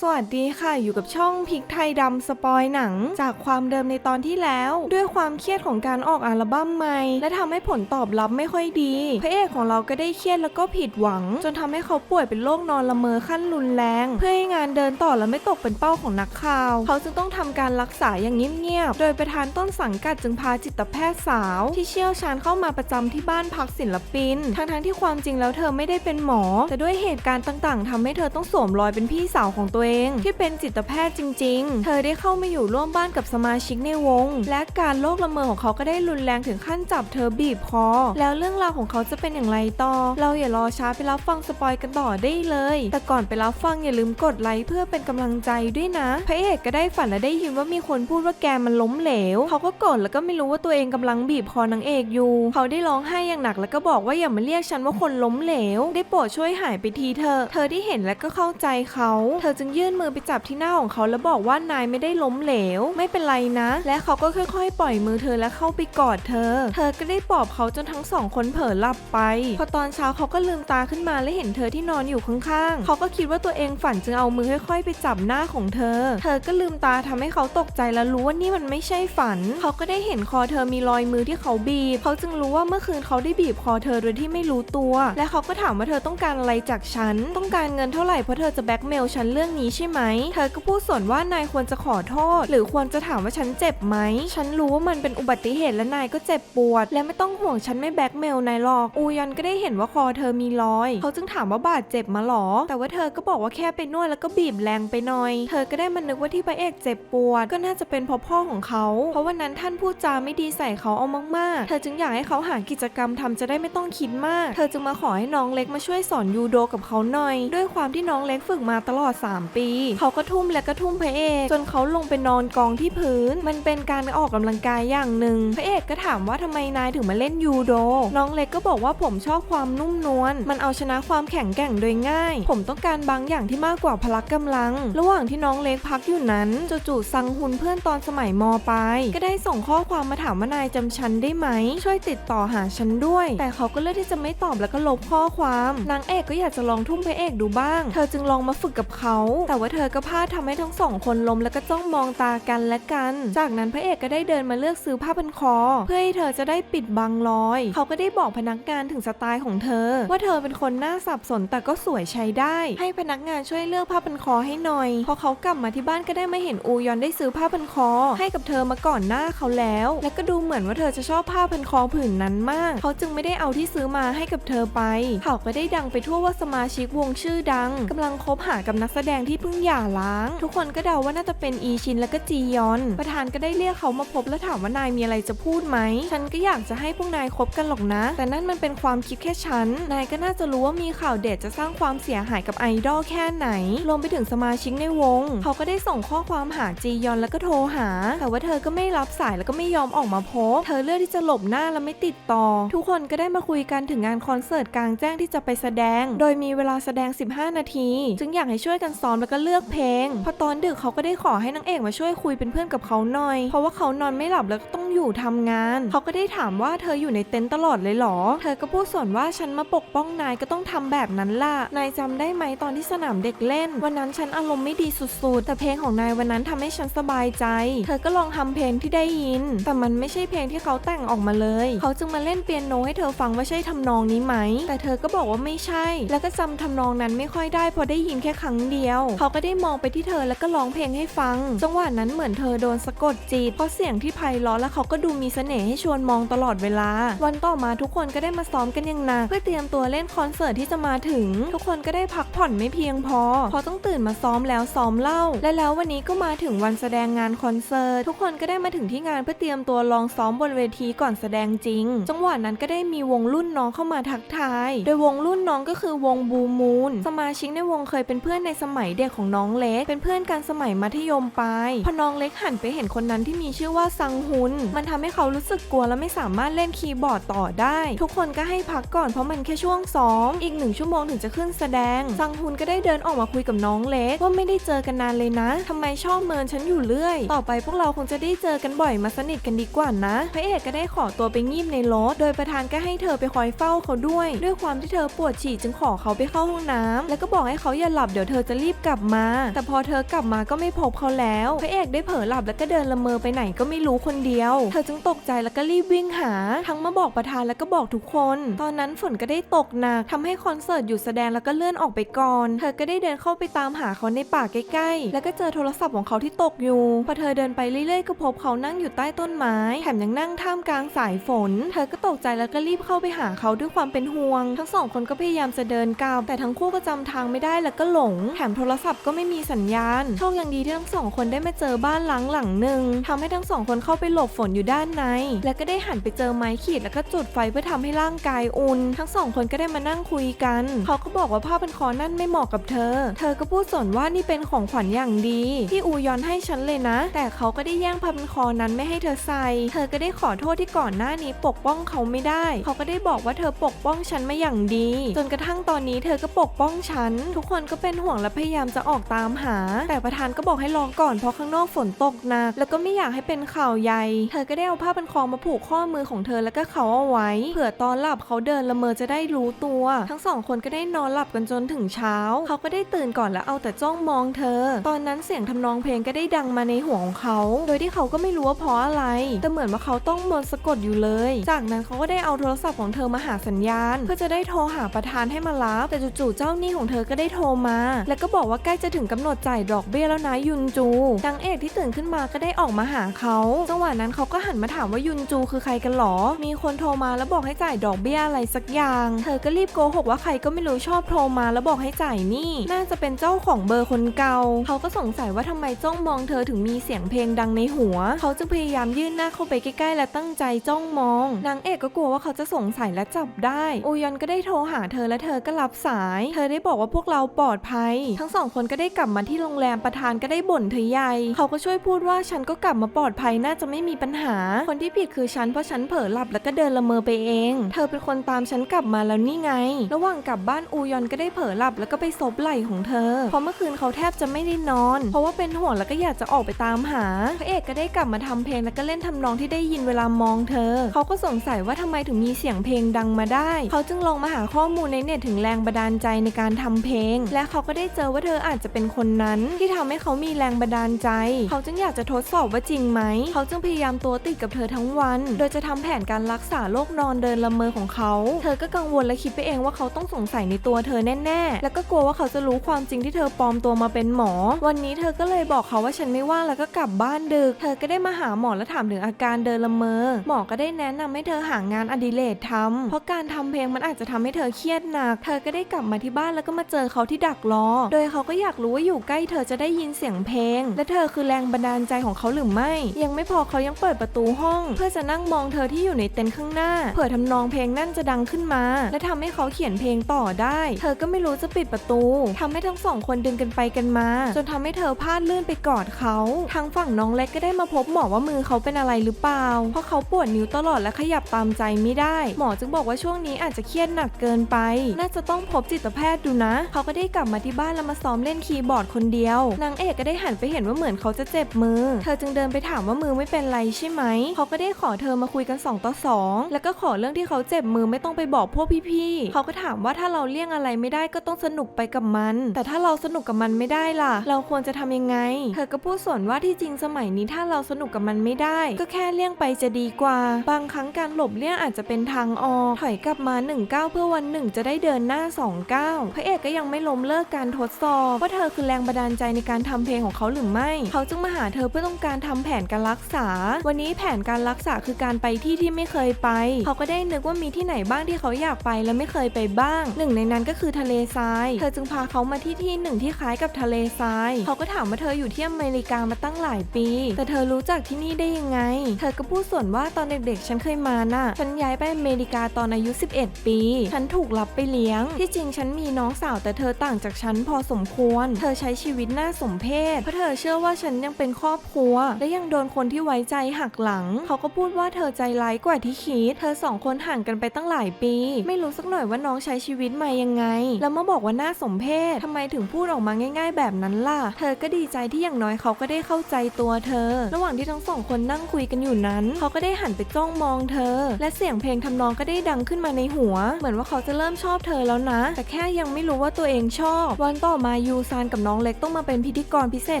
สวัสดีค่ะ อยู่กับช่องพริกไทยดำสปอยหนัง จากความเดิมในตอนที่แล้ว ด้วยความเครียดของการออกอัลบั้มใหม่ และทำให้ผลตอบรับไม่ค่อยดี พระเอกของเราก็ได้เครียดแล้วก็ผิดหวัง จนทำให้เขาป่วยเป็นโรคนอนละเมอขั้นรุนแรง เพื่อให้งานเดินต่อและไม่ตกเป็นเป้าของนักข่าว เขาจึงต้องทำการรักษาอย่างเงียบๆโดยประธานต้นสังกัดจึงพาจิตแพทย์สาว ที่เชี่ยวชาญเข้ามาประจำที่บ้านพักศิลปิน ทั้งๆที่ความจริงแล้วเธอไม่ได้เป็นหมอ แต่ด้วยเหตุการณ์ต่างๆทำให้เธอต้องสวมรอยเป็นพี่สาวของตัวเองที่เป็นจิตแพทย์จริง ๆ เธอได้เข้ามาอยู่ร่วมบ้านกับสมาชิกในวง และการโรคละเมอของเขาก็ได้รุนแรงถึงขั้นจับเธอบีบคอ แล้วเรื่องราวของเขาจะเป็นอย่างไรต่อ เราอย่ารอช้าไปรับฟังสปอยกันต่อได้เลย แต่ก่อนไปรับฟังอย่าลืมกดไลค์เพื่อเป็นกำลังใจด้วยนะ พระเอกก็ได้ฝันและได้ยินว่ามีคนพูดว่าแกมันล้มเหลว เขาก็กรธแล้วก็ไม่รู้ว่าตัวเองกำลังบีบคอนางเอกอยู่ เขาได้ร้องไห้อย่างหนักแล้วก็บอกว่าอย่ามาเรียกฉันว่าคนล้มเหลว ได้โปรดช่วยหายไปทีเถอะเธอที่เห็นและก็เข้าใจเขา เธอจึงยื่นมือไปจับที่หน้าของเขาแล้วบอกว่านายไม่ได้ล้มเหลว ไม่เป็นไรนะ และเขาก็ค่อยๆ ปล่อยมือเธอและเข้าไปกอดเธอ เธอก็ได้ปลอบเขาจนทั้งสองคนเผลอหลับไป พอตอนเช้าเขาก็ลืมตาขึ้นมาและเห็นเธอที่นอนอยู่ข้างๆ เขาก็คิดว่าตัวเองฝันจึงเอามือค่อยๆ ไปจับหน้าของเธอ เธอก็ลืมตาทำให้เขาตกใจและรู้ว่านี่มันไม่ใช่ฝัน เขาก็ได้เห็นคอเธอมีรอยมือที่เขาบีบ เขาจึงรู้ว่าเมื่อคืนเขาได้บีบคอเธอโดยที่ไม่รู้ตัว และเขาก็ถามว่าเธอต้องการอะไรจากฉัน ต้องการเงินเท่าไหร่เพราะเธอจะแบ็กเมลฉันเรื่องนี้ใช่ไหม เธอก็พูดสวนว่านายควรจะขอโทษ หรือควรจะถามว่าฉันเจ็บไหม ฉันรู้ว่ามันเป็นอุบัติเหตุและนายก็เจ็บปวด และไม่ต้องห่วงฉันไม่แบล็กเมลนายหรอก อูยันก็ได้เห็นว่าคอเธอมีรอย เขาจึงถามว่าบาดเจ็บมาหรอ แต่ว่าเธอก็บอกว่าแค่ไปนวดแล้วก็บีบแรงไปหน่อย เธอก็ได้มานึกว่าที่พระเอกเจ็บปวด ก็น่าจะเป็นเพราะพ่อของเขา เพราะวันนั้นท่านพูดจาไม่ดีใส่เขาเอามากๆ เธอจึงอยากให้เขาหากิจกรรมทำจะได้ไม่ต้องคิดมาก เธอจึงมาขอให้น้องเล็กมาช่วยสอนยูโดกับเขาหน่อย ด้วยความที่น้องเล็กฝึกมาตลอด 3ปี เขาก็ทุ่มและก็ทุ่มพระเอกจนเขาลงไปนอนกองที่พื้น มันเป็นการออกกำลังกายอย่างหนึ่ง พระเอกก็ถามว่าทำไมนายถึงมาเล่นยูโด น้องเล็กก็บอกว่าผมชอบความนุ่มนวล มันเอาชนะความแข็งแกร่งโดยง่าย ผมต้องการบางอย่างที่มากกว่าพละกำลัง ระหว่างที่น้องเล็กพักอยู่นั้นจู่ๆซังฮุนเพื่อนตอนสมัยมปลายก็ได้ส่งข้อความมาถามว่านายจำฉันได้ไหม ช่วยติดต่อหาฉันด้วย แต่เขาก็เลือกที่จะไม่ตอบแล้วก็ลบข้อความ นางเอกก็อยากจะลองทุ่มพระเอกดูบ้าง เธอจึงลองมาฝึกกับเขาแต่ว่าเธอก็พลาดทำให้ทั้งสองคนล้มแล้วก็จ้องมองตากันและกัน จากนั้นพระเอกก็ได้เดินมาเลือกซื้อผ้าพันคอ เพื่อให้เธอจะได้ปิดบังรอย เขาก็ได้บอกพนักงานถึงสไตล์ของเธอ ว่าเธอเป็นคนหน้าสับสนแต่ก็สวยใช้ได้ ให้พนักงานช่วยเลือกผ้าพันคอให้หน่อย พอเขากลับมาที่บ้านก็ได้มาเห็นอูยอนได้ซื้อผ้าพันคอ ให้กับเธอมาก่อนหน้าเขาแล้ว และก็ดูเหมือนว่าเธอจะชอบผ้าพันคอผืนนั้นมาก เขาจึงไม่ได้เอาที่ซื้อมาให้กับเธอไป เขาก็ได้ดังไปทั่วว่าสมาชิกวงชื่อดังกำลังคบหากับนักแสดงที่เพิ่งหย่าร้าง ทุกคนก็เดาว่าน่าจะเป็นอีชินและก็จียอน ประธานก็ได้เรียกเขามาพบและถามว่านายมีอะไรจะพูดไหม ฉันก็อยากจะให้พวกนายคบกันหรอกนะ แต่นั่นมันเป็นความคิดแค่ฉัน นายก็น่าจะรู้ว่ามีข่าวเด็ดจะสร้างความเสียหายกับไอดอลแค่ไหน รวมไปถึงสมาชิกในวง เขาก็ได้ส่งข้อความหาจียอนแล้วก็โทรหา แต่ว่าเธอก็ไม่รับสายแล้วก็ไม่ยอมออกมาพบ เธอเลือกที่จะหลบหน้าและไม่ติดต่อ ทุกคนก็ได้มาคุยกันถึงงานคอนเสิร์ตกลางแจ้งที่จะไปแสดง โดยมีเวลาแสดง 15 นาที จึงอยากให้ช่วยกันซ้อมแล้วก็เลือกเพลง พอตอนดึกเขาก็ได้ขอให้นางเอกมาช่วยคุยเป็นเพื่อนกับเขาหน่อย เพราะว่าเขานอนไม่หลับแล้วก็ต้องอยู่ทำงาน เขาก็ได้ถามว่าเธออยู่ในเต็นท์ตลอดเลยหรอ เธอก็พูดส่วนว่าฉันมาปกป้องนายก็ต้องทำแบบนั้นล่ะ นายจำได้ไหมตอนที่สนามเด็กเล่น วันนั้นฉันอารมณ์ไม่ดีสุดๆ แต่เพลงของนายวันนั้นทำให้ฉันสบายใจ เธอก็ลองทำเพลงที่ได้ยิน แต่มันไม่ใช่เพลงที่เขาแต่งออกมาเลย เขาจึงมาเล่นเปียโนให้เธอฟังว่าใช่ทำนองนี้ไหม แต่เธอก็บอกว่าไม่ใช่ แล้วก็จำทำนองนั้นไม่ค่อยได้พอได้ยินแค่ครั้งเดียวเขาก็ได้มองไปที่เธอแล้วก็ร้องเพลงให้ฟัง จังหวะนั้นเหมือนเธอโดนสะกดจิตเพราะเสียงที่ไพเราะและเขาก็ดูมีเสน่ห์ให้ชวนมองตลอดเวลา วันต่อมาทุกคนก็ได้มาซ้อมกันอย่างหนักเพื่อเตรียมตัวเล่นคอนเสิร์ตที่จะมาถึง ทุกคนก็ได้พักผ่อนไม่เพียงพอเพราะต้องตื่นมาซ้อมแล้วซ้อมเล่า และแล้ววันนี้ก็มาถึงวันแสดงงานคอนเสิร์ตทุกคนก็ได้มาถึงที่งานเพื่อเตรียมตัวลองซ้อมบนเวทีก่อนแสดงจริง จังหวะนั้นก็ได้มีวงรุ่นน้องเข้ามาทักทาย โดยวงรุ่นน้องก็คือวงบูมูนสมาชิกในวงเคยเป็นเพื่อนในสมัยเด็กของน้องเล็ก เป็นเพื่อนกันสมัยมัธยมปลายพอน้องเล็กหันไปเห็นคนนั้นที่มีชื่อว่าซังฮุน มันทำให้เขารู้สึกกลัวและไม่สามารถเล่นคีย์บอร์ดต่อได้ ทุกคนก็ให้พักก่อนเพราะมันแค่ช่วงซ้อมอีกหนึ่งชั่วโมงถึงจะขึ้นแสดง ซังฮุนก็ได้เดินออกมาคุยกับน้องเล็กว่าไม่ได้เจอกันนานเลยนะทำไมชอบเมินฉันอยู่เรื่อย ต่อไปพวกเราคงจะได้เจอกันบ่อยมาสนิทกันดีกว่านะพระเอกก็ได้ขอตัวไปงีบในรถโดยประธานก็ให้เธอไปคอยเฝ้าเขาด้วย ด้วยความที่เธอปวดฉี่จึงขอเขาไปเข้าห้องน้ำแล้วก็บอกให้เขาอย่าหลับเดี๋ยวเธอจะรีบกลับมา แต่พอเธอกลับมาก็ไม่พบเขาแล้ว พระเอกได้เผลอหลับแล้วก็เดินละเมอไปไหนก็ไม่รู้คนเดียว เธอจึงตกใจแล้วก็รีบวิ่งหา ทั้งมาบอกประธานแล้วก็บอกทุกคน ตอนนั้นฝนก็ได้ตกหนักทำให้คอนเสิร์ตหยุดแสดงแล้วก็เลื่อนออกไปก่อน เธอก็ได้เดินเข้าไปตามหาเขาในป่าใกล้ๆ แล้วก็เจอโทรศัพท์ของเขาที่ตกอยู่ พอเธอเดินไปเรื่อยๆก็พบเขานั่งอยู่ใต้ต้นไม้ แถมยังนั่งท่ามกลางสายฝน เธอก็ตกใจแล้วก็รีบเข้าไปหาเขาด้วยความเป็นห่วง ทั้งสองคนก็พยายามจะเดินกลับแต่ทั้งคู่ก็จำทางไม่ได้แล้วก็หลง แถมโทรศัพท์ก็ไม่มีสัญญาณ โชคยังดีที่ทั้งสองคนได้มาเจอบ้านหลังหลังหนึ่งทำให้ทั้งสองคนเข้าไปหลบฝนอยู่ด้านใน แล้วก็ได้หันไปเจอไม้ขีดแล้วก็จุดไฟเพื่อทำให้ร่างกายอุ่น ทั้งสองคนก็ได้มานั่งคุยกัน เขาก็บอกว่าผ้าพันคอนั่นไม่เหมาะกับเธอ เธอก็พูดสนว่านี่เป็นของขวัญอย่างดี ที่อูยอนให้ฉันเลยนะ แต่เขาก็ได้แย่งผ้าพันคอนั้นไม่ให้เธอใส่ เธอก็ได้ขอโทษที่ก่อนหน้านี้ปกป้องเขาไม่ได้ เขาก็ได้บอกว่าเธอปกป้องฉันมาอย่างดี จนกระทั่งตอนนี้เธอก็ปกป้องฉัน ทุกคนก็เป็นห่วงและพยายามจะออกตามหา แต่ประธานก็บอกให้รอก่อนเพราะข้างนอกฝนตกหนัก แล้วก็ไม่อยากให้เป็นข่าวใหญ่ เธอก็ได้เอาผ้าพันคอมาผูกข้อมือของเธอแล้วก็เขาเอาไว้ เผื่อตอนหลับเขาเดินละเมอจะได้รู้ตัว ทั้งสองคนก็ได้นอนหลับกันจนถึงเช้า เขาก็ได้ตื่นก่อนแล้วเอาแต่จ้องมองเธอ ตอนนั้นเสียงทำนองเพลงก็ได้ดังมาในหัวของเขา โดยที่เขาก็ไม่รู้ว่าเพราะอะไร แต่เหมือนว่าเขาต้องมนสะกดอยู่เลย จากนั้นเขาก็ได้เอาโทรศัพท์ของเธอมาหาสัญญาณ เพื่อจะได้โทรหาประธานให้มารับ แต่จู่ๆเจ้าหนี้ของเธอก็ได้โทรมา แล้วก็บอกว่าใกล้จะถึงกำหนดจ่ายดอกเบี้ยแล้วนะยุนจูนางเอกที่ตื่นขึ้นมาก็ได้ออกมาหาเขาจังหวะนั้นเขาก็หันมาถามว่ายุนจูคือใครกันหรอ มีคนโทรมาแล้วบอกให้จ่ายดอกเบี้ยอะไรสักอย่าง เธอก็รีบโกหกว่าใครก็ไม่รู้ชอบโทรมาแล้วบอกให้จ่ายนี่ น่าจะเป็นเจ้าของเบอร์คนเก่า เขาก็สงสัยว่าทำไมจ้องมองเธอถึงมีเสียงเพลงดังในหัว เขาจึงพยายามยื่นหน้าเข้าไปใกล้ๆและตั้งใจจ้องมอง นางเอกก็กลัวว่าเขาจะสงสัยและจับได้อูยอนก็ได้โทรหาเธอและเธอก็รับสาย เธอได้บอกว่าพวกเราปลอดภัย ทั้งสองคนก็ได้กลับมาที่โรงแรมประธานก็ได้บ่นเธอใหญ่เขาก็ช่วยพูดว่าฉันก็กลับมาปลอดภัยน่าจะไม่มีปัญหา คนที่ผิดคือฉันเพราะฉันเผลอหลับแล้วก็เดินละเมอไปเอง เธอเป็นคนตามฉันกลับมาแล้วนี่ไง ระหว่างกลับบ้านอูยอนก็ได้เผลอหลับแล้วก็ไปซบไหล่ของเธอ เพราะเมื่อคืนเขาแทบจะไม่ได้นอน เพราะว่าเป็นห่วงแล้วก็อยากจะออกไปตามหา พระเอกก็ได้กลับมาทำเพลงแล้วก็เล่นทำนองที่ได้ยินเวลามองเธอ เขาก็สงสัยว่าทำไมถึงมีเสียงเพลงดังมาได้ เขาจึงลองมาหาข้อมูลในเน็ตถึงแรงบันดาลใจในการทำเพลง และเขาก็ได้เจอว่าเธอออาจจะเป็นคนนั้นที่ทำให้เขามีแรงบันดาลใจ เขาจึงอยากจะทดสอบว่าจริงไหม เขาจึงพยายามตัวติดกับเธอทั้งวัน โดยจะทำแผนการรักษาโรคนอนเดินละเมอของเขา เธอก็กังวลและคิดไปเองว่าเขาต้องสงสัยในตัวเธอแน่ๆ แล้วก็กลัวว่าเขาจะรู้ความจริงที่เธอปลอมตัวมาเป็นหมอ วันนี้เธอก็เลยบอกเขาว่าฉันไม่ว่างแล้วก็กลับบ้านดึก เธอก็ได้มาหาหมอและถามถึงอาการเดินละเมอ หมอก็ได้แนะนำให้เธอหางานอดิเรกทำเพราะการทำเพลงมันอาจจะทำให้เธอเครียดหนัก เธอก็ได้กลับมาที่บ้านแล้วก็มาเจอเขาที่ดักรอ โดยเขาขาก็อยากรู้ว่าอยู่ใกล้เธอจะได้ยินเสียงเพลง และเธอคือแรงบันดาลใจของเขาหรือไม่ ยังไม่พอเขายังเปิดประตูห้อง เพื่อจะนั่งมองเธอที่อยู่ในเต็นท์ข้างหน้า เผื่อทำนองเพลงนั่นจะดังขึ้นมา และทำให้เขาเขียนเพลงต่อได้ เธอก็ไม่รู้จะปิดประตูทำให้ทั้งสองคนดึงกันไปกันมา จนทำให้เธอพลาดลื่นไปกอดเขาทางฝั่งน้องเล็กก็ได้มาพบหมอว่ามือเขาเป็นอะไรหรือเปล่า เพราะเขาปวดนิ้วตลอดและขยับตามใจไม่ได้ หมอจึงบอกว่าช่วงนี้อาจจะเครียดหนักเกินไป น่าจะต้องพบจิตแพทย์ดูนะ เขาก็ได้กลับมาที่บ้านแล้วมาซ้อมเล่นคีย์บอร์ดคนเดียวนางเอกก็ได้หันไปเห็นว่าเหมือนเขาจะเจ็บมือ เธอจึงเดินไปถามว่ามือไม่เป็นไรใช่ไหม เขาก็ได้ขอเธอมาคุยกัน 2 ต่อ 2 แล้วก็ขอเรื่องที่เขาเจ็บมือไม่ต้องไปบอกพวกพี่ๆ เขาก็ถามว่าถ้าเราเลี่ยงอะไรไม่ได้ก็ต้องสนุกไปกับมัน แต่ถ้าเราสนุกกับมันไม่ได้ล่ะ เราควรจะทำยังไง เธอก็พูดส่วนว่าที่จริงสมัยนี้ถ้าเราสนุกกับมันไม่ได้ ก็แค่เลี่ยงไปจะดีกว่า บางครั้งการหลบเลี่ยงอาจจะเป็นทางออกถอยกลับมา1นึ่งก้าวเพื่อวันหนึ่งจะได้เดินหน้า2องก้าวพระเอกก็ยังไม่ล้มเลิกการทดสอบว่าเธอคือแรงบันดาลใจในการทำเพลงของเขาหรือไม่ เขาจึงมาหาเธอเพื่อต้องการทำแผนการรักษา วันนี้แผนการรักษาคือการไปที่ที่ไม่เคยไป เขาก็ได้นึกว่ามีที่ไหนบ้างที่เขาอยากไปและไม่เคยไปบ้าง หนึ่งในนั้นก็คือทะเลทราย เธอจึงพาเขามาที่ที่หนึ่งที่คล้ายกับทะเลทราย เขาก็ถามว่าเธออยู่ที่อเมริกามาตั้งหลายปี แต่เธอรู้จักที่นี่ได้ยังไง เธอก็พูดส่วนว่าตอนเด็กๆ ฉันเคยมาน่ะ ฉันย้ายไปอเมริกาตอนอายุ 11 ปี ฉันถูกรับไปเลี้ยง ที่จริงฉันมีน้องสาวแต่เธอต่างจากฉันพอสมควร เธอใช้ชีวิตน่าสมเพชเพราะเธอเชื่อว่าฉันยังเป็นครอบครัว และยังโดนคนที่ไว้ใจหักหลัง เขาก็พูดว่าเธอใจร้ายกว่าที่คิด เธอสองคนห่างกันไปตั้งหลายปี ไม่รู้สักหน่อยว่าน้องใช้ชีวิตมายังไง แล้วมาบอกว่าน่าสมเพชทำไมถึงพูดออกมาง่าย ๆ แบบนั้นล่ะ เธอก็ดีใจที่อย่างน้อยเขาก็ได้เข้าใจตัวเธอ ระหว่างที่ทั้งสองคนนั่งคุยกันอยู่นั้น เขาก็ได้หันไปจ้องมองเธอ และเสียงเพลงทำนองก็ได้ดังขึ้นมาในหัว เหมือนว่าเขาจะเริ่มชอบเธอแล้วนะ แต่แค่ยังไม่รู้ว่าตัวเองชอบ วันต่อมายยูซานกับน้องเล็กต้องมาเป็นพิธีกรพิเศษ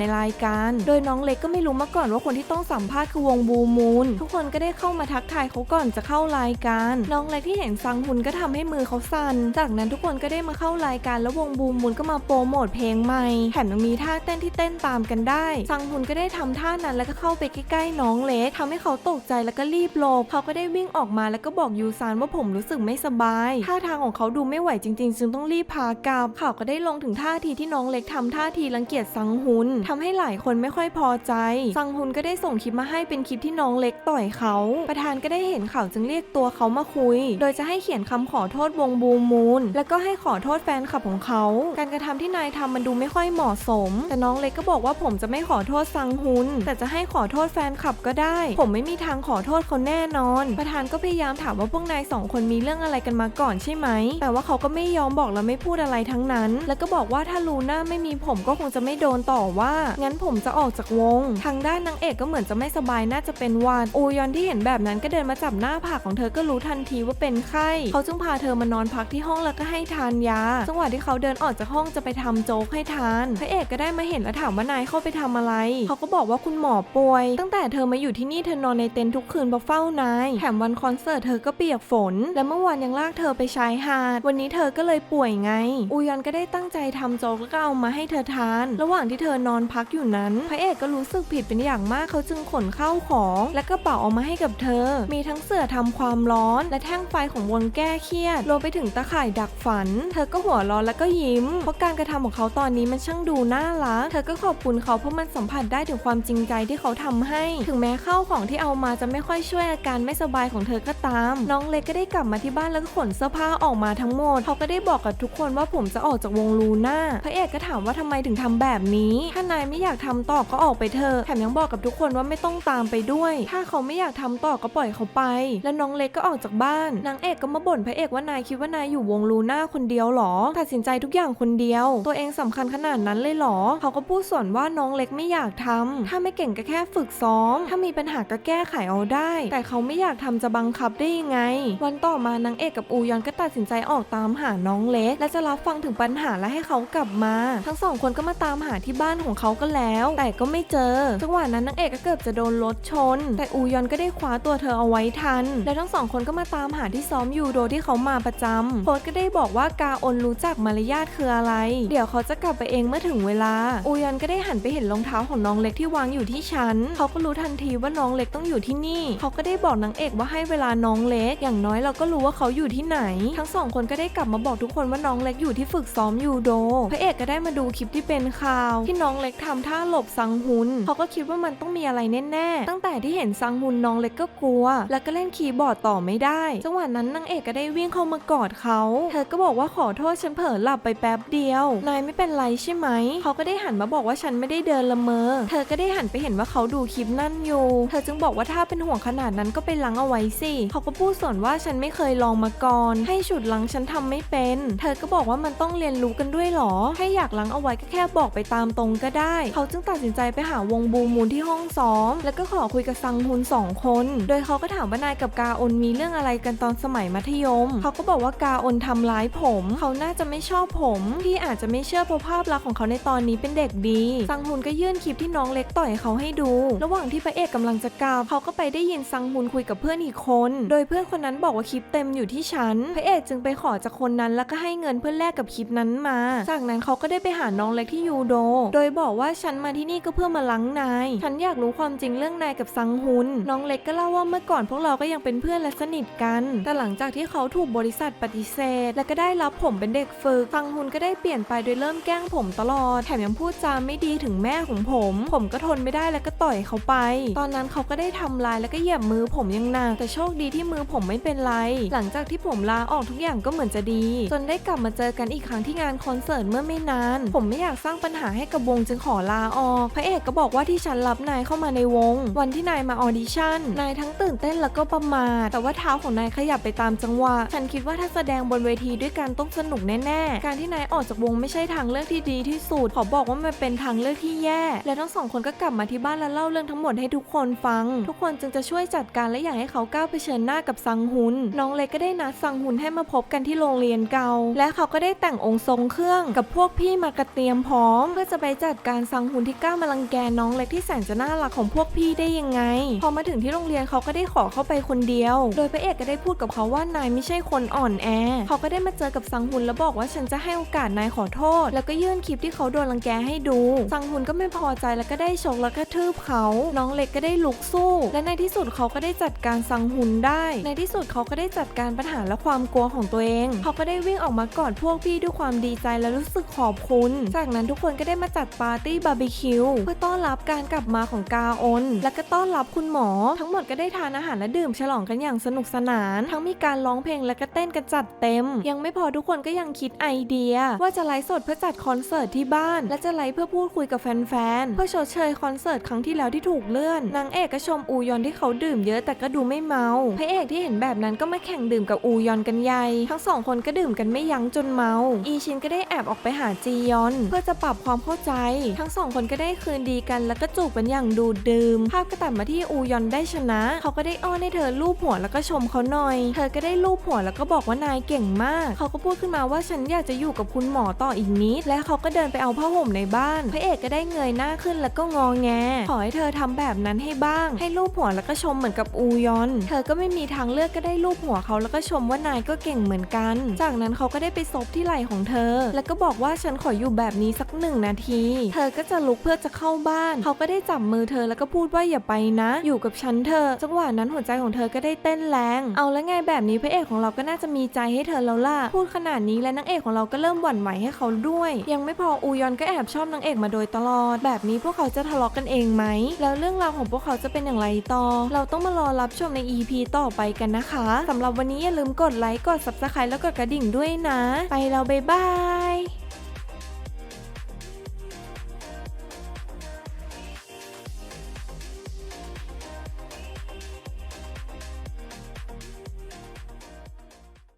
ในรายการ โดยน้องเล็กก็ไม่รู้มาก่อนว่าคนที่ต้องสัมภาษณ์คือวงบูมูนทุกคนก็ได้เข้ามาทักทายเขาก่อนจะเข้ารายการ น้องเล็กที่เห็นซังฮุนก็ทำให้มือเขาสั่น จากนั้นทุกคนก็ได้มาเข้ารายการแล้ววงบูมูนก็มาโปรโมทเพลงใหม่ แถมยังมีท่าเต้นที่เต้นตามกันได้ ซังฮุนก็ได้ทำท่านั้นแล้วก็เข้าไปใกล้ๆน้องเล็กทำให้เขาตกใจแล้วก็รีบหลบเขาก็ได้วิ่งออกมาแล้วก็บอกยูซานว่าผมรู้สึกไม่สบายท่าทางของเขาดูไม่ไหวจริงๆ จึงต้องรีบพากลับข่าก็ได้ลงถึงท่าทีที่น้องเล็กทำท่าทีรังเกียจซังฮุนทำให้หลายคนไม่ค่อยพอใจ ซังฮุนก็ได้ส่งคลิปมาให้เป็นคลิปที่น้องเล็กต่อยเขา ประธานก็ได้เห็นเขาจึงเรียกตัวเขามาคุย โดยจะให้เขียนคำขอโทษวงบูมูนแล้วก็ให้ขอโทษแฟนคลับของเขา การกระทำที่นายทำมันดูไม่ค่อยเหมาะสม แต่น้องเล็กก็บอกว่าผมจะไม่ขอโทษซังฮุน แต่จะให้ขอโทษแฟนคลับก็ได้ ผมไม่มีทางขอโทษเขาแน่นอน ประธานก็พยายามถามว่าพวกนายสองคนมีเรื่องอะไรกันมาก่อนใช่ไหม แต่ว่าเขาก็ไม่ยอมบอกและไม่พูดอะไรทั้งนั้น แล้วก็บอกว่าถ้ารลูน่าไม่มีผมก็คงจะไม่โดนต่อว่า งั้นผมจะออกจากวง ทางด้านนางเอกก็เหมือนจะไม่สบายน่าจะเป็นหวาดอูยอนที่เห็นแบบนั้นก็เดินมาจับหน้าผากของเธอก็รู้ทันทีว่าเป็นไข้เขาจึงพาเธอมานอนพักที่ห้องแล้วก็ให้ทานยาจังหวะที่เขาเดินออกจากห้องจะไปทำโจ๊กให้ทานพระเอกก็ได้มาเห็นและถามว่านายเข้าไปทำอะไร เขาก็บอกว่าคุณหมอป่วย ตั้งแต่เธอมาอยู่ที่นี่เธอนอนในเต็นท์ทุกคืนเพราะเฝ้านายแถมวันคอนเสิร์ตเธอก็เปียกฝน และเมื่อวานยังลากเธอไปชายหาด วันนี้เธอก็เลยป่วยไงอูยอนก็ได้ตั้งใจทำโจ๊กแล้วก็เอามาให้เธอทาน ระหว่างที่เธอนอนพักอยู่นั้น พระเอกก็รู้สึกผิดเป็นอย่างมากเขาจึงขนเข้าของ และกระเป๋าเอามาให้กับเธอ มีทั้งเสื่อทำความร้อน และแท่งไฟของวงแก้เครียดรวมไปถึงตะข่ายดักฝัน เธอก็หัวเร้อนแล้วก็ยิ้ม เพราะการกระทำของเขาตอนนี้มันช่างดูน่ารัก เธอก็ขอบคุณเขาเพราะมันสัมผัสได้ถึงความจริงใจที่เขาทำให้ ถึงแม้ข้าวของที่เอามาจะไม่ค่อยช่วยอาการไม่สบายของเธอก็ตาม น้องเล็กก็ได้กลับมาที่บ้านแล้วก็ขนเสื้อผ้าออกมาทั้งหมด เขาก็ได้บอกกับทุกคนว่าผมจะออกจากวงลูน่าพระเอกก็ถามว่าทำไมถึงทำแบบนี้ ถ้านายไม่อยากทำต่อก็ออกไปเถอะแถมยังบอกกับทุกคนว่าไม่ต้องตามไปด้วย ถ้าเขาไม่อยากทำต่อก็ปล่อยเขาไป แล้วน้องเล็กก็ออกจากบ้าน นางเอกก็มาบ่นพระเอกว่านายคิดว่านายอยู่วงลูน่าคนเดียวหรอ ตัดสินใจทุกอย่างคนเดียว ตัวเองสำคัญขนาดนั้นเลยหรอ เขาก็พูดส่วนว่าน้องเล็กไม่อยากทำถ้าไม่เก่งก็แค่ฝึกซ้อม ถ้ามีปัญหาก็แก้ไขเอาได้ แต่เขาไม่อยากทำจะบังคับได้ยังไง วันต่อมานางเอกกับอูยอนก็ตัดสินใจออกตามหาน้องเล็ก และจะรับฟังถึงปัญหาและให้เขากลับมา ทั้งสองคนก็มาตามหาที่บ้านของเขาก็แล้ว แต่ก็ไม่เจอจังหวะนั้นนางเอกก็เกือบจะโดนรถชน แต่อูยอนก็ได้คว้าตัวเธอเอาไว้ทัน และทั้งสองคนก็มาตามหาที่ซ้อมยูโดที่เขามาประจำโพสต์ก็ได้บอกว่ากาอนรู้จักมารยาทคืออะไร เดี๋ยวเขาจะกลับไปเองเมื่อถึงเวลา อูยอนก็ได้หันไปเห็นรองเท้าของน้องเล็กที่วางอยู่ที่ชั้น เขาก็รู้ทันทีว่าน้องเล็กต้องอยู่ที่นี่ เขาก็ได้บอกนางเอกว่าให้เวลาน้องเล็ก อย่างน้อยเราก็รู้ว่าเขาอยู่ที่ไหน ทั้งสองคนก็ได้กลับมาบอกทุกคนว่าน้องเล็กอยู่ที่ฝึกซ้อมยูโดพระเอกก็ได้มาดูคลิปที่เป็นข่าว ที่น้องเล็กทำท่าหลบซังฮุนเขาก็คิดว่ามันต้องมีอะไรแน่ๆ ตั้งแต่ที่เห็นซังฮุนน้องเล็กก็กลัว แล้วก็เล่นคีย์บอร์ดต่อไม่ได้ จังหวะนั้นนางเอกก็ได้วิ่งเข้ามากอดเขา เธอก็บอกว่าขอโทษฉันเผลอหลับไปแป๊บเดียว นายไม่เป็นไรใช่ไหม เขาก็ได้หันมาบอกว่าฉันไม่ได้เดินละเมอ เธอก็ได้หันไปเห็นว่าเขาดูคลิปนั่นอยู่ เธอจึงบอกว่าถ้าเป็นห่วงขนาดนั้นก็ไปล้างเอาไว้สิ เขาก็พูดส่วนว่าฉันไม่เคยลองมาก่อน ให้ฉุดล้างฉันทำไม่เป็น เธอก็บอกว่ามันต้องเรียนรู้กันด้วยหรอให้อยากล้างเอาไว้ก็แค่บอกไปตามตรงก็ได้ เขาจึงตัดสินใจไปหาวงบูมูลที่ห้องซ้อม แล้วก็ขอคุยกับซังฮุนสองคน โดยเขาก็ถามว่านายกับกาอนมีเรื่องอะไรกันตอนสมัยมัธยม เขาก็บอกว่ากาอนทำร้ายผม เขาน่าจะไม่ชอบผม ที่อาจจะไม่เชื่อเพราะภาพลักษณ์ของเขาในตอนนี้เป็นเด็กดี ซังฮุนก็ยื่นคลิปที่น้องเล็กต่อยเขาให้ดู ระหว่างที่พระเอกกำลังจะกล่าวเขาก็ไปได้ยินซังฮุนคุยกับเพื่อนอีกคน โดยเพื่อนคนนั้นบอกว่าคลิปเต็มอยู่ที่ฉัน พระเอกจึงไปขอจากคนนั้นแล้วก็ให้เงินเพื่อแลกกับคลิปนั้นมา จากนั้นเขาก็ได้ไปหาน้องเล็กที่ยูโด โดยบอกว่าฉันมาที่นี่ก็เพื่อมาล้างนาย ฉันอยากรู้ความจริงเรื่องนายกับซังฮุน น้องเล็กก็เล่าว่าเมื่อก่อนพวกเราก็ยังเป็นเพื่อนและสนิทกัน แต่หลังจากที่เขาถูกบริษัทปฏิเสธ และก็ได้รับผมเป็นเด็กฝึก ซังฮุนก็ได้เปลี่ยนไปโดยเริ่มแกล้งผมตลอด แถมยังพูดจาไม่ดีถึงแม่ของผม ผมก็ทนไม่ได้แล้วก็ต่อยเขาไป ตอนนั้นเขาก็ได้ทำลายแล้วก็เหยียบมือผมอยังหนัก แต่โชคดีที่มือผมไม่เป็นไร หลังจากที่ผมลาออกทุกอย่างก็เหมือนจะดี จนได้กลับมาเจอกันอีกครั้งที่งานคอนเสิร์ตเมื่อไม่นาน ผมไม่อยากสร้างปัญหาให้กับวงจึงขอลาออก พระเอกก็บอกว่าที่ฉันรับนายเข้ามาในวง วันที่นายมาออดิชั่น นายทั้งตื่นเต้นแล้วก็ประมาท แต่ว่าเท้าของนายขยับไปตามจังหวะ ฉันคิดว่าถ้าแสดงบนเวทีด้วยกันต้องสนุกแน่ๆ การที่นายออกจากวงไม่ใช่ทางเลือกที่ดีที่สุด ขอบอกว่ามันเป็นทางเลือกที่แย่ และทั้งสองคนก็กลับมาที่บ้านและเล่าเรื่องทั้งหมดให้ทุกคนฟัง ทุกคนจึงจะช่วยจัดการและอยากให้เขาก้าวเผชิญหน้ากับซังฮุน น้องเล็กก็ได้นัดซังฮุนให้มาพบกันที่โรงเรียนเก่า และเขาก็ได้แต่งองค์ทรงเครื่องกับพวกวกพี่มากระเตรียมพร้อม เพื่อจะไปจัดการซังฮุนที่กล้ามารังแกน้องเล็กที่แสนจะน่ารักของพวกพี่ได้ยังไง พอมาถึงที่โรงเรียนเขาก็ได้ขอเข้าไปคนเดียว โดยพระเอกก็ได้พูดกับเขาว่านายไม่ใช่คนอ่อนแอ เขาก็ได้มาเจอกับซังฮุนแล้วบอกว่าฉันจะให้โอกาสนายขอโทษ แล้วก็ยื่นคลิปที่เขาโดนรังแกให้ดูซังฮุนก็ไม่พอใจแล้วก็ได้ชกแล้วก็ทืบเขา น้องเล็กก็ได้ลุกสู้ และในที่สุดเขาก็ได้จัดการซังฮุนได้ ในที่สุดเขาก็ได้จัดการปัญหาและความกลัวของตัวเอง เขาก็ได้วิ่งออกมากอดพวกพี่ด้วยความดีใจและรู้สึกขอบคุณ จากนั้นทุกคนก็ได้มาจัดปาร์ตี้บาร์บีคิวเพื่อต้อนรับการกลับมาของกาออนและก็ต้อนรับคุณหมอ ทั้งหมดก็ได้ทานอาหารและดื่มฉลองกันอย่างสนุกสนาน ทั้งมีการร้องเพลงและก็เต้นกันจัดเต็ม ยังไม่พอทุกคนก็ยังคิดไอเดีย ว่าจะไลฟ์สดเพื่อจัดคอนเสิร์ตที่บ้าน และจะไลฟ์เพื่อพูดคุยกับแฟนๆเพื่อชดเชยคอนเสิร์ตครั้งที่แล้วที่ถูกเลื่อนนางเอกก็ชมอูยอนที่เขาดื่มเยอะแต่ก็ดูไม่เมาพระเอกที่เห็นแบบนั้นก็มาแข่งดื่มกับอูยอนกันใหญ่ทั้งสองคนก็ดื่มกันไม่ยั้งจนเมา อีชินก็ได้แอบออกไปหาจียอน เพื่อจะปรับความเข้าใจ ทั้งสองคนก็ได้คืนดีกันแล้วก็จูบกันอย่างดูดดื่ม ภาพก็ตัดมาที่อูยอนได้ชนะ เขาก็ได้อ้อนให้เธอลูบหัวแล้วก็ชมเขาหน่อย เธอก็ได้ลูบหัวแล้วก็บอกว่านายเก่งมาก เขาก็พูดขึ้นมาว่าฉันอยากจะอยู่กับคุณหมอต่ออีกนิด และเขาก็เดินไปเอาผ้าห่มในบ้าน พระเอกก็ได้เงยหน้าขึ้นแล้วก็งอแง ขอให้เธอทำแบบนั้นให้บ้าง ให้ลูบหัวแล้วก็ชมเหมือนกับอูยอน เธอก็ไม่มีทางเลือกก็ได้ลูบหัวเขาแล้วก็ชมว่านายก็เก่งเหมือนกัน จากนั้นเขาก็ได้ไปซบที่ไหล่ของเธอ แล้วก็บอกว่าฉันขออยู่แบบนี้สักหนึ่งนาที เธอก็จะลุกเพื่อจะเข้าบ้าน เขาก็ได้จับมือเธอแล้วก็พูดว่าอย่าไปนะ อยู่กับฉันเธอ จังหวะนั้นหัวใจของเธอก็ได้เต้นแรง เอาแล้วไงแบบนี้พระเอกของเราก็น่าจะมีใจให้เธอแล้วล่ะ พูดขนาดนี้และนางเอกของเราก็เริ่มหวั่นไหวให้เขาด้วย ยังไม่พออูยอนก็แอบชอบนางเอกมาโดยตลอด แบบนี้พวกเขาจะทะเลาะกันเองไหม แล้วเรื่องราวของพวกเขาจะเป็นอย่างไรต่อ เราต้องมารอรับชมใน EP ต่อไปกันนะคะสำหรับวันนี้อย่าลืมกดไลค์ กด subscribe แล้วกดกระดิ่งด้วยนะ ไปแล้วบ๊ายบาย